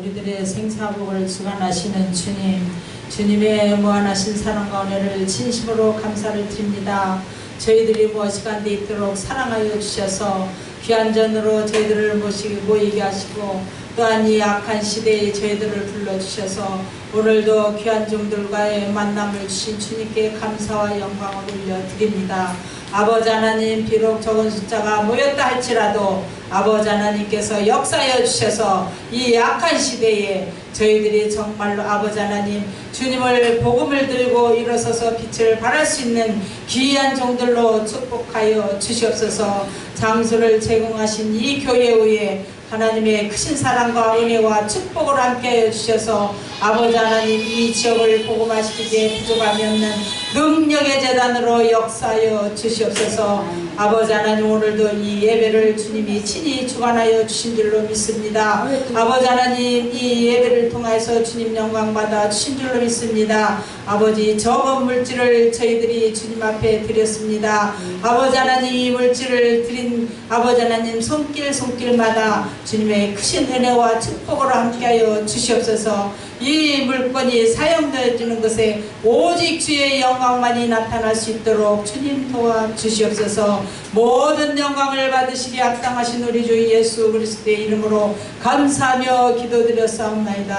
우리들의 생사복을 주관하시는 주님, 주님의 무한하신 사랑과 은혜를 진심으로 감사를 드립니다. 저희들이 무엇이간 데 있도록 사랑하여 주셔서 귀한 전으로 저희들을 모시고 모이게 하시고 또한 이 악한 시대에 저희들을 불러주셔서 오늘도 귀한 종들과의 만남을 주신 주님께 감사와 영광을 올려드립니다. 아버지 하나님 비록 적은 숫자가 모였다 할지라도 아버지 하나님께서 역사하여 주셔서 이 악한 시대에 저희들이 정말로 아버지 하나님 주님을 복음을 들고 일어서서 빛을 발할 수 있는 귀한 종들로 축복하여 주시옵소서 장소를 제공하신 이 교회 위에 하나님의 크신 사랑과 은혜와 축복을 함께하여 주셔서 아버지 하나님 이 지역을 복음화시키기에 부족함이 없는 능력의 재단으로 역사하여 주시옵소서. 아버지 하나님 오늘도 이 예배를 주님이 친히 주관하여 주신 줄로 믿습니다. 아버지 하나님 이 예배를 통해서 주님 영광 받아 주신 줄로 믿습니다. 아버지 적은 물질을 저희들이 주님 앞에 드렸습니다. 아버지 하나님 이 물질을 드린 아버지 하나님 손길 손길마다 주님의 크신 은혜와 축복으로 함께하여 주시옵소서. 이 물건이 사용되어지는 것에 오직 주의 영광만이 나타날 수 있도록 주님 도와 주시옵소서. 모든 영광을 받으시기 합당하신 우리 주 예수 그리스도의 이름으로 감사하며 기도드렸사옵나이다.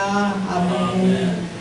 아멘